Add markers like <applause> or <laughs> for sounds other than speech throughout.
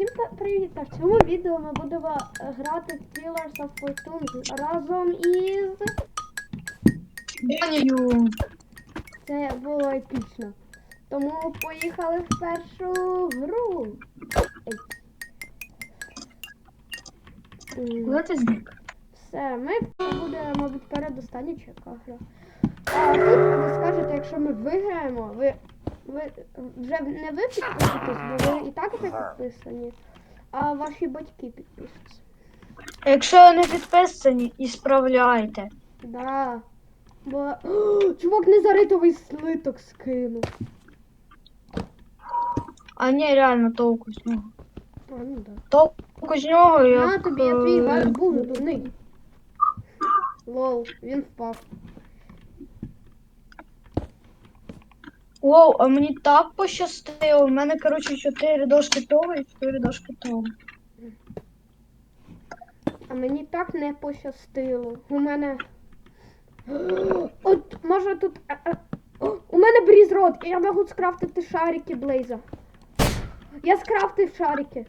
Всім привіт! В цьому відео ми будемо е, грати в Pillars of Fortune разом із. Данію. Це було епічно. Тому поїхали в першу гру. Куди ти зник? Все, ми це буде, мабуть, передостання чи яка гра. А тут ви скажете, якщо ми виграємо, ви, ви вже не ви підпишетесь, бо ви і так вже підписані, а ваші батьки підпишуться. Якщо не підписані, і справляйте. Да. Бо. О, <gasps> чувак незаритовий слиток скинув. А ні, реально толку з нього. А, ну да. Толку з нього, як... На тобі я твій е, ваш був дурний. Лол, він впав. Воу, а мені так пощастило. У мене, коротше, 4 дошки того і 4 дошки того. А мені так не пощастило. У мене. От, може тут. У мене брізрот, і я можу скрафтити шарики Блейза. Я скрафтив шарики.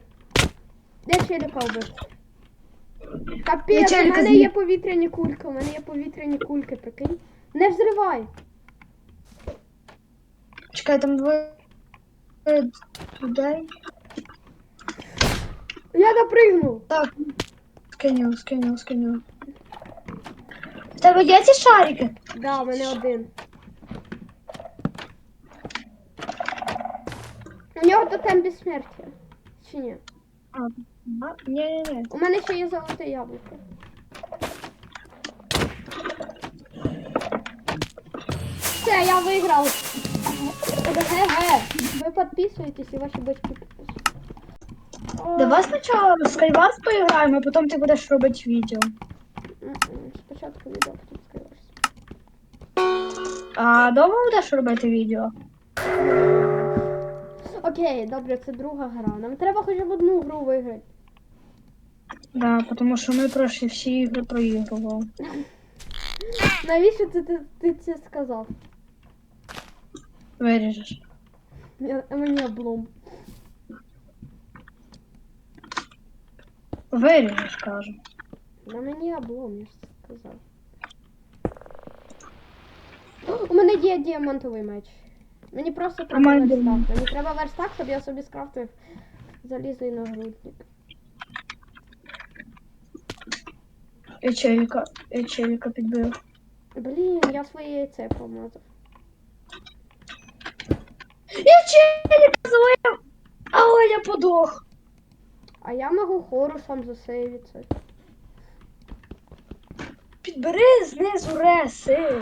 Де челіка вбив? Капець, у мене є повітряні кульки, у мене є повітряні кульки, прикинь. Не взривай. Чекай, там двоє людей. Я допригнув. Так. Скинув, скинув, скинув. В тебе є ці шарики? Да, у мене один. У нього тотем безсмертя. Чи ні? А, ага. ні, ні, ні. У мене ще є золоте яблуко. Все, я виграв. Ви підписуєтесь і ваші батьки підписуються. Давай спочатку Skywars поіграємо, а потім ти будеш робити відео. Спочатку відео, потім скриваєшся. А довго будеш робити відео? Окей, добре, це друга гра. Нам треба хоча б одну гру виграти. Да, тому що ми пройшли всі ігри проігрували. Навіщо ти, ти, ти це сказав? Виріжеш. Я, мені облом. Виріжеш, кажу. На мені облом, я ж сказав. О, У мене є діамантовий меч. Мені просто треба мене верстак. діамант. Мені треба верстак, щоб я собі скрафтив залізний нагрудник. Я челіка, я челіка підбив. Блін, я своє яйце помазав. Я челіка злив! Але я подох. А я можу хорусом засейвитися. Підбери знизу реси.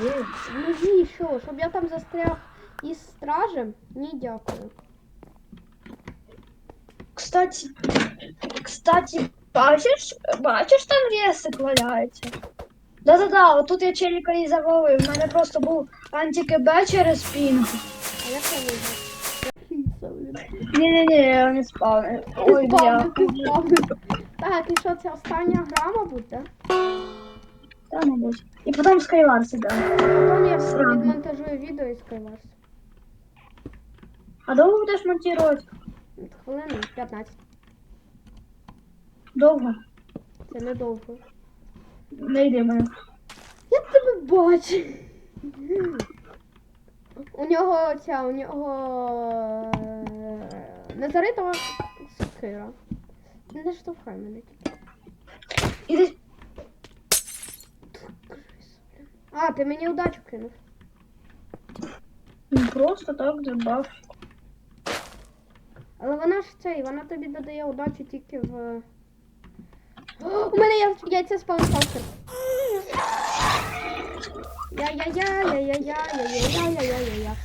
Ну ні, що, щоб я там застряг із стражем? Ні, дякую. Кстати, кстати, бачиш, бачиш там ресик валяється? Да-да-да, отут я челіка і завалив. У мене просто був анті-КБ через пінг. А як я виграв? Ні-ні-ні, я не спав. Ой, Ти я. спавнив, ти спавнив. Так, і що це остання гра, мабуть, так? Та, мабуть. І потім Skywars іде. Потім я Срам. відмонтажую відео і Skywars. А довго будеш монтувати? Хвилини 15. Довго. Це недовго. Не йди мене. Я тебе бачу. У нього ця, у нього е, незаритова сокира. Не штовхай мене тільки. Іди. А, ти мені удачу кинув. Ну, Просто так забав. Але вона ж цей, вона тобі додає удачу тільки в. О, у мене є яйце спаунхаустер. Я-я-я-я-я-я-я-я-я-я-я-я.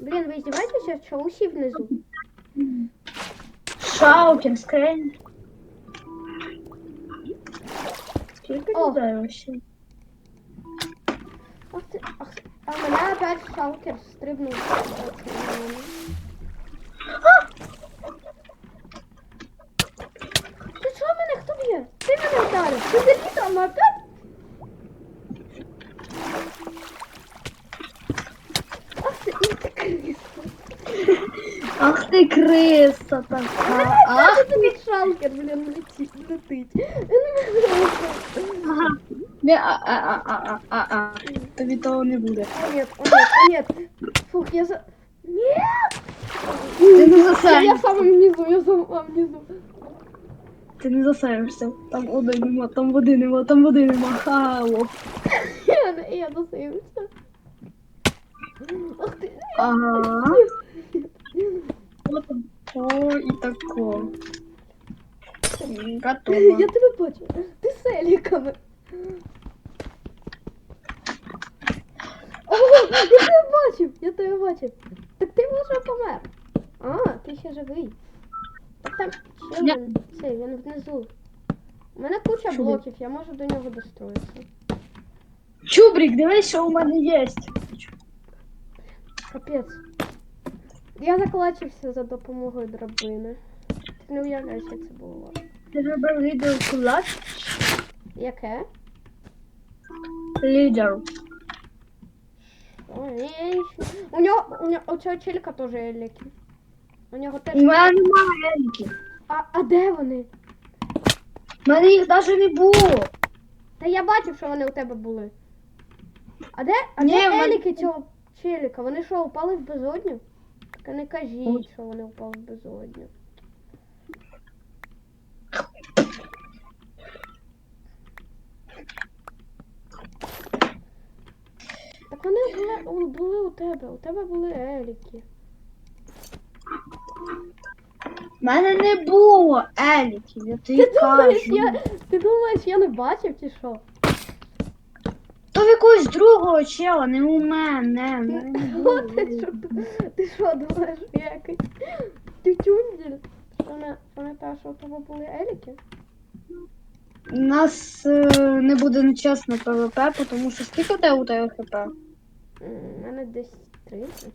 Блін, ви здіваєтеся, що усі внизу? Шаукін, скрень. Скільки О. людей вообще? Ах ти, ах, а в мене опять шалкер стрибнув. Ти що мене хто б'є? Ти мене вдарив. Ти залізом опять? Ах ти, і ти крісло. Ах ти мене криса така. А Ах, тобі шалкер, блін, летить, летить. Я не можу. ага. Не, а, а, а, а, а, а, а. Тобі того не буде. О, нет, о, нет, о, нет. Фух, я за... Нет! Ти не Я, я в засаєшся. самом низу, я в самом низу. Ти не засаєшся. Там води нема, там води нема, там води нема. Ха, лох. <laughs> Я, не- я засейвився. Ах ти. Ага. От то і тако. Готово. <laughs> Я тебе бачу. Ти з еліками. О, я тебе бачив, я тебе бачив. Так ти вже помер. А, ти ще живий. Так там ще Я- він. Цей, він внизу. У мене куча Чудо. блоків, я можу до нього достроїтися. Чубрик, дивись, що у мене є. Капець. Я заколачився за допомогою драбини. Ти не уявляєш, як це було важко. Ти робив лідер кулак? Яке? Лідер. У нього, у нього, у цього челіка теж є ліки. У нього теж. У мене немає еліки. А, а де вони? У мене їх навіть не було. Та я бачив, що вони у тебе були. А де, а Ні, де в мене- еліки цього челіка? Вони що, упали в безодню? Так не кажіть, що вони упали в безодню. Так вони були, у- були у тебе, у тебе були еліки. У мене не було еліків, я тобі Ти думаєш, кажу. я, ти думаєш, я не бачив чи що? Якогось другого чела, не у мене. мене О, ти що, ти що думаєш, я якийсь не пам'ятаєш, що у тебе були еліки? У нас е, не буде нечесно ПВП, тому що скільки тебе у тебе хп? У мене десь 30.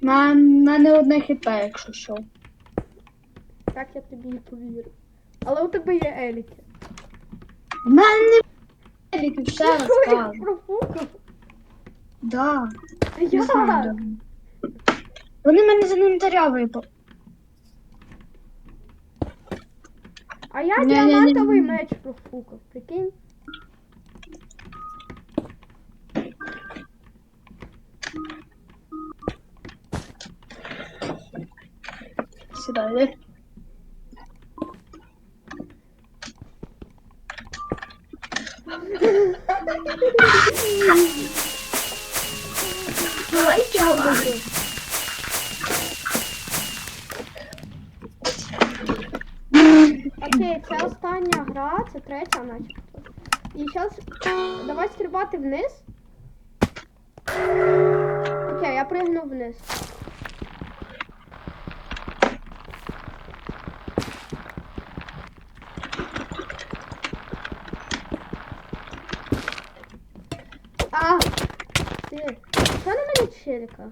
На, на не одне хп, якщо що. Так я тобі і повірю. Але у тебе є еліки. У мене раз я профукав? Да. Знаю, Я? де. Вони мене з інвентаря випали. А я Ні-ні-ні. діамантовий меч профукав, прикинь? Сідай. Окей, це остання гра, це третя начебто. І зараз давай стрибати вниз. Окей, я пригну вниз. А! Ти. Що на мене челіка?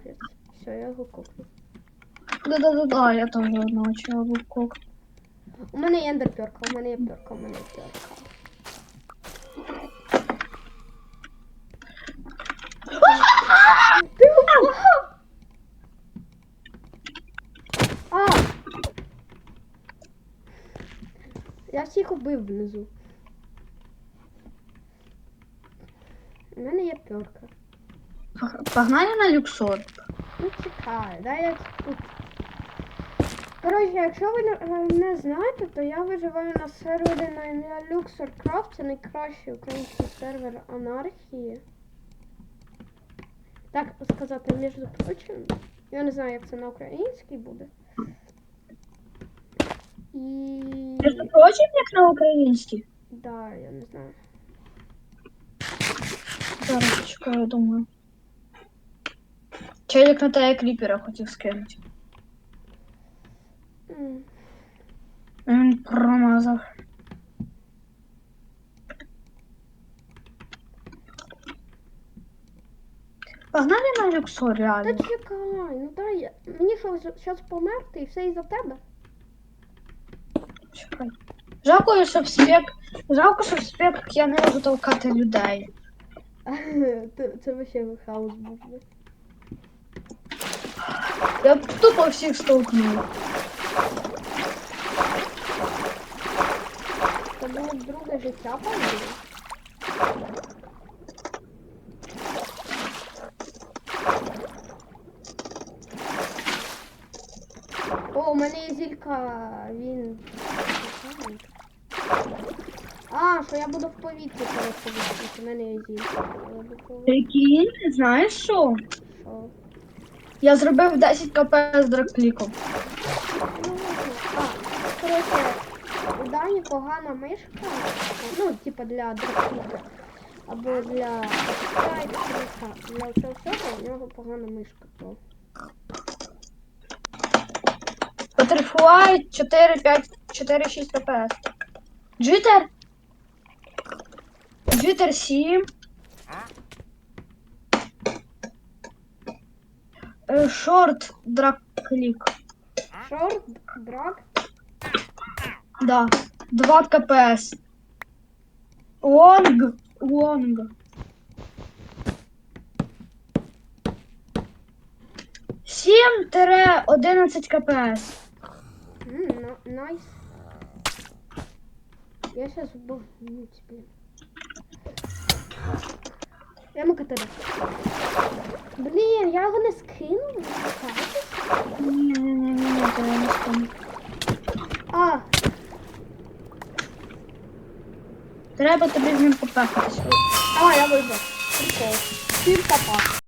Все, я його куплю. Да-да-да, я теж одного чела був кок. У мене є ендерперка, у мене є перка, у мене є перка. Ти упав! А! Я всіх убив внизу. У мене є перка. Погнали на люксор. Ну чекай, дай я тут. Коротше, якщо ви не, е, знаєте, то я виживаю на сервері на ім'я LuxorCraft, це найкращий український сервер анархії. Так сказати, між прочим. Я не знаю, як це на українській буде. І. Між прочим, як на українській. Да, я не знаю. Зараз чекаю, думаю. Челік на тебе кріпера хотів скинути. Він промазав. Погнали на люксор, Та реально. чекай, ну дай я. Мені що, зараз померти і все із-за тебе? Чекай. Жалко, що в спек. Жалко, що в спек я не можу толкати людей. <laughs> Це, це вообще хаос був. Я б тупо всіх столкнув. Це було друге життя, певно. О, у мене є зілька, він. А, що я буду в повітрі висіти, у мене є зілька. Я Прикинь, знаєш що? що? Я зробив 10 кп з дракліком. Коротше, у Дані погана мишка, ну, типа для дракона, або для сайт-кліка, для цього всього у нього погана мишка. То. Butterfly 4, 5, 4, 6 кп. Джитер? Джитер 7. Е, Шорт драклік. Шорт, драк, Да. 2 кпс. Лонг. Лонг. Сім тире 11 кпс. На- найс. Я сейчас убью блин. Я макатера. Блін, я його не скинув. Ні-ні-ні, то я не скажу. А, Треба тобі з ним попехатися. Давай, я вийду. Прикол. Ти папа.